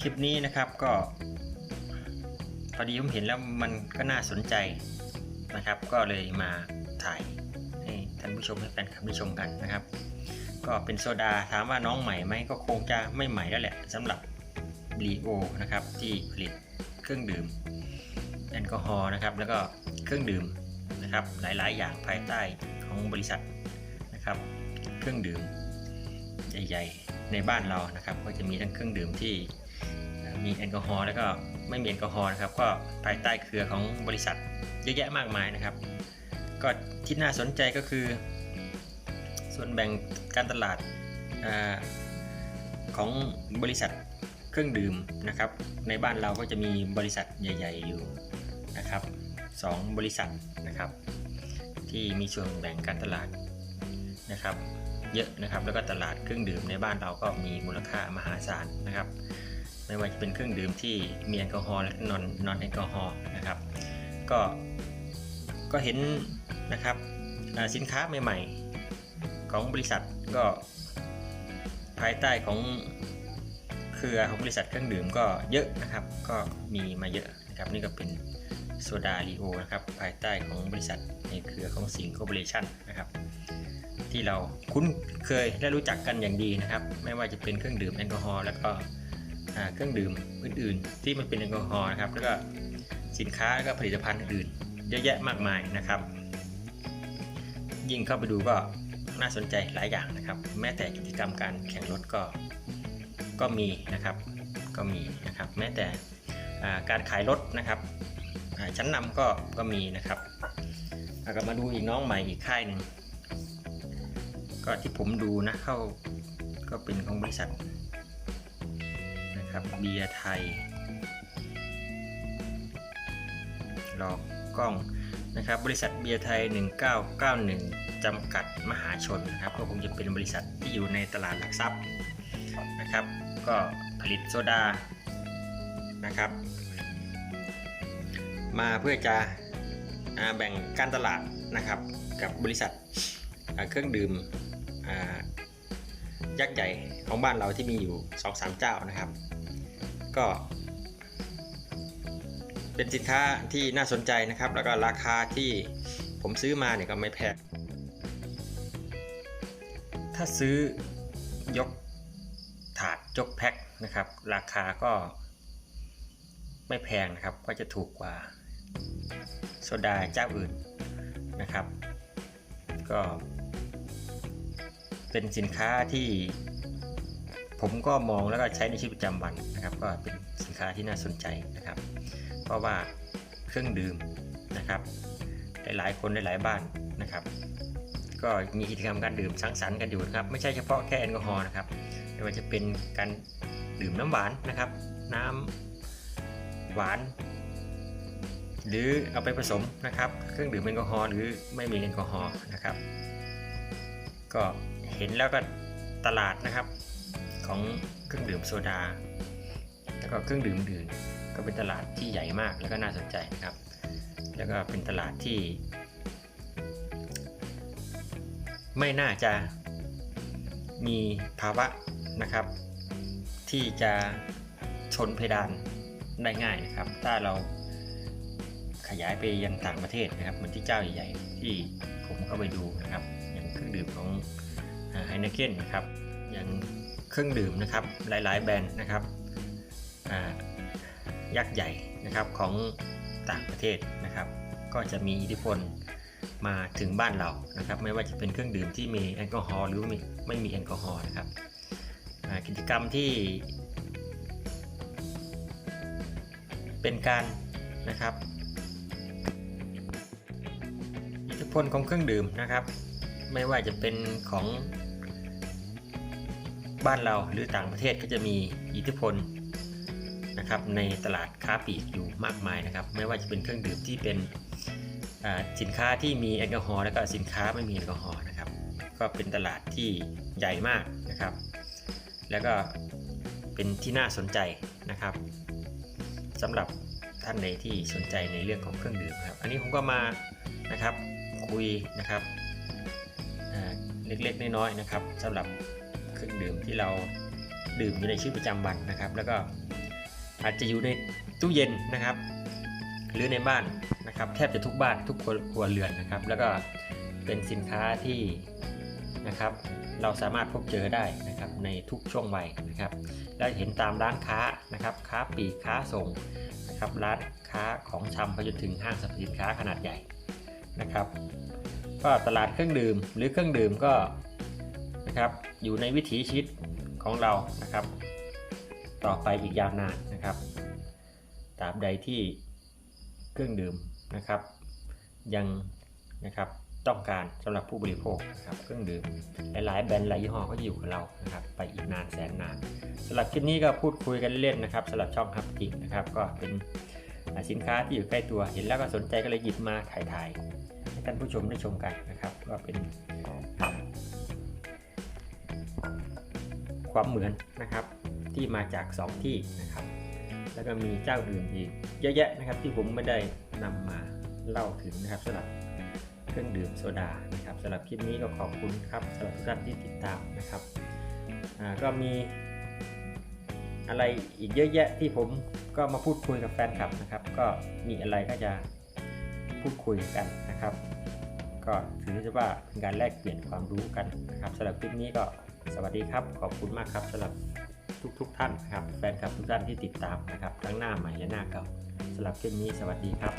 คลิปนี้นะครับก็พอดีผมเห็นแล้วมันก็น่าสนใจนะครับ ก็เลยมาถ่ายให้ท่านผู้ชมให้แฟนคลับได้ชมกันนะครับ ก็เป็นโซดาถามว่าน้องใหม่ไหมก็คงจะไม่ใหม่แล้วแหละสำหรับลีโอนะครับที่ผลิตเครื่องดื่มแอลกอฮอล์นะครับแล้วก็เครื่องดื่มนะครับหลายๆ อย่างภายใต้ของบริษัทนะครับ เครื่องดื่มใหญ่ๆในบ้านเรานะครับ ก็จะมีทั้งเครื่องดื่มที่ มีแอลกอฮอล์แล้วก็ไม่มีแอลกอฮอล์นะครับ ก็ภายใต้เครือของบริษัทเยอะแยะมากมายนะครับ ก็ที่น่าสนใจก็คือ ส่วนแบ่งการตลาดอของบริษัทเครื่องดื่มนะครับ ในบ้านเราก็จะมีบริษัทใหญ่ ๆ อยู่นะครับสองบริษัทนะครับ ที่มีส่วนแบ่งการตลาดนะครับ เยอะนะครับแล้วก็ตลาดเครื่องดื่มในบ้านเราก็มีมูลค่ามหาศาลนะครับ ไม่ว่าจะเป็นเครื่องดื่มที่มีแอลกอฮอล์และนอนนอนแอลกอฮอล์นะครับ ก็ก็เห็นนะครับสินค้าใหม่ๆ ของบริษัทก็ภายใต้ของเครือของบริษัทเครื่องดื่มก็เยอะนะครับ ก็มีมาเยอะนะครับ นี่ก็เป็นโซดาลีโอนะครับภายใต้ของบริษัทในเครือของสิงคอร์ปอเรชั่นนะครับที่เราคุ้นเคยและรู้จักกันอย่างดีนะครับ ไม่ว่าจะเป็นเครื่องดื่มแอลกอฮอล์แล้วก็ เครื่องดื่มอื่นๆ ที่มันเป็นแอลกอฮอล์นะครับแล้วก็สินค้าแล้วก็ผลิตภัณฑ์อื่นๆเยอะแยะมากมายนะครับ ยิ่งเข้าไปดูก็น่าสนใจหลายอย่างนะครับ แม้แต่กิจกรรมการแข่งรถก็ก็มีนะครับก็มีนะครับ แม้แต่การขายรถนะครับชั้นนำก็ก็มีนะครับแล้วก็มาดูอีกน้องใหม่อีกค่ายหนึ่งก็ที่ผมดูนะเข้าก็เป็นของบริษัท นะครับ เบียร์ไทยรอกล้องนะครับ บริษัทเบียร์ไทย 1991 จำกัดมหาชนนะครับ ก็คงจะเป็นบริษัทที่อยู่ในตลาดหลักทรัพย์นะครับ ก็ผลิตโซดานะครับ มาเพื่อจะอแบ่งการตลาดนะครับ กับบริษัทเครื่องดื่มยักษ์ใหญ่ของบ้านเราที่มีอยู่ 2-3 เจ้านะครับ ก็ เป็นสินค้าที่น่าสนใจนะครับ แล้วก็ราคาที่ผมซื้อมาเนี่ยก็ไม่แพงถ้าซื้อยกถาดยกแพ็คนะครับ ราคาก็ไม่แพงนะครับ ก็จะถูกกว่าโซดาเจ้าอื่นนะครับ ก็เป็นสินค้าที่ ผมก็มองแล้วก็ใช้ในชีวิตประจำวันนะครับ ก็เป็นสินค้าที่น่าสนใจนะครับ เพราะว่าเครื่องดื่มนะครับหลายๆคนหลายๆบ้านนะครับ ก็มีกิจกรรมการดื่มสังสรรค์กันอยู่นะครับ ไม่ใช่เฉพาะแค่แอลกอฮอล์นะครับไม่ว่าจะเป็นการดื่มน้ำหวานนะครับ น้ำหวาน หรือเอาไปผสมนะครับ เครื่องดื่มแอลกอฮอล์หรือไม่มีแอลกอฮอล์นะครับ ก็เห็นแล้วก็ตลาดนะครับ ของเครื่องดื่มโซดา แล้วก็เครื่องดื่มอื่นก็เป็นตลาดที่ใหญ่มากแล้วก็น่าสนใจนะครับ แล้วก็เป็นตลาดที่ ไม่น่าจะมีภาวะนะครับ ที่จะชนเพดานได้ง่ายนะครับ ถ้าเราขยายไปยังต่างประเทศนะครับเหมือนที่เจ้าใหญ่ๆที่ผมเข้าไปดูนะครับ อย่างเครื่องดื่มของไฮนเกนนะครับอย่าง เครื่องดื่มนะครับหลาย ๆ แบรนด์นะครับยักษ์ใหญ่นะครับของต่างประเทศนะครับ ก็จะมีอิทธิพลมาถึงบ้านเรานะครับ ไม่ว่าจะเป็นเครื่องดื่มที่มีแอลกอฮอล์หรือไม่ไม่มีแอลกอฮอล์นะครับกิจกรรมที่ เป็นการนะครับ อิทธิพลของเครื่องดื่มนะครับ ไม่ว่าจะเป็นของ บ้านเราหรือต่างประเทศก็จะมีอิทธิพลนะครับในตลาดค้าปลีกอยู่มากมายนะครับ ไม่ว่าจะเป็นเครื่องดื่มที่เป็นสินค้าที่มีแอลกอฮอล์แล้วก็สินค้าไม่มีแอลกอฮอล์นะครับ ก็เป็นตลาดที่ใหญ่มากนะครับ แล้วก็เป็นที่น่าสนใจนะครับสำหรับท่านใดที่สนใจในเรื่องของเครื่องดื่มครับ อันนี้ผมก็มานะครับคุยนะครับเล็กๆน้อยๆนะครับสำหรับ เครื่องดื่มที่เราดื่มอยู่ในชีวิตประจำวันนะครับ แล้วก็อาจจะอยู่ในตู้เย็นนะครับ หรือในบ้านนะครับแทบจะทุกบ้านทุกครัวเรือนนะครับ แล้วก็เป็นสินค้าที่นะครับ เราสามารถพบเจอได้นะครับในทุกช่วงวัยนะครับ และเห็นตามร้านค้านะครับ ค้าปีค้าส่งนะครับร้านค้าของชำไปจนถึงห้างสรรพสินค้าขนาดใหญ่นะครับ ก็ตลาดเครื่องดื่มหรือเครื่องดื่มก็ นะครับ อยู่ในวิถีชีวิตของเรานะครับ ต่อไปอีกยาวนานนะครับตราบใดที่เครื่องดื่มนะครับ ยังนะครับต้องการสำหรับผู้บริโภคนะครับเครื่องดื่มหลายๆแบรนด์หลายยี่ห้อก็อยู่กับเรานะครับ ไปอีกนานแสนนานสำหรับคลิปนี้ก็พูดคุยกันเล่นนะครับสำหรับช่องฮับกิกนะครับ ก็เป็นสินค้าที่อยู่ใกล้ตัวเห็นแล้วก็สนใจก็เลยหยิบมาถ่ายๆให้ท่านผู้ชมได้ชมกันนะครับ ก็เป็น ความเหมือนนะครับ ที่มาจากสองที่นะครับ แล้วก็มีเจ้าอื่นอีกเยอะแยะนะครับ ที่ผมไม่ได้นำมาเล่าถึงนะครับสำหรับเครื่องดื่มโซดานะครับสำหรับคลิปนี้ก็ขอบคุณครับสำหรับทุกท่านที่ติดตามนะครับก็มีอะไรอีกเยอะแยะที่ผมก็มาพูดคุยกับแฟนคลับนะครับ ก็มีอะไรก็จะพูดคุยกันนะครับ ก็ถือว่าเป็นการแลกเปลี่ยนความรู้กันนะครับสำหรับคลิปนี้ก็ สวัสดีครับ ขอบคุณมากครับสำหรับทุกๆทท่านนะครับ แฟนคลับทุกท่านที่ติดตามนะครับ ทั้งหน้าใหม่และหน้าเก่าสำหรับคลิปนี้สวัสดีครับ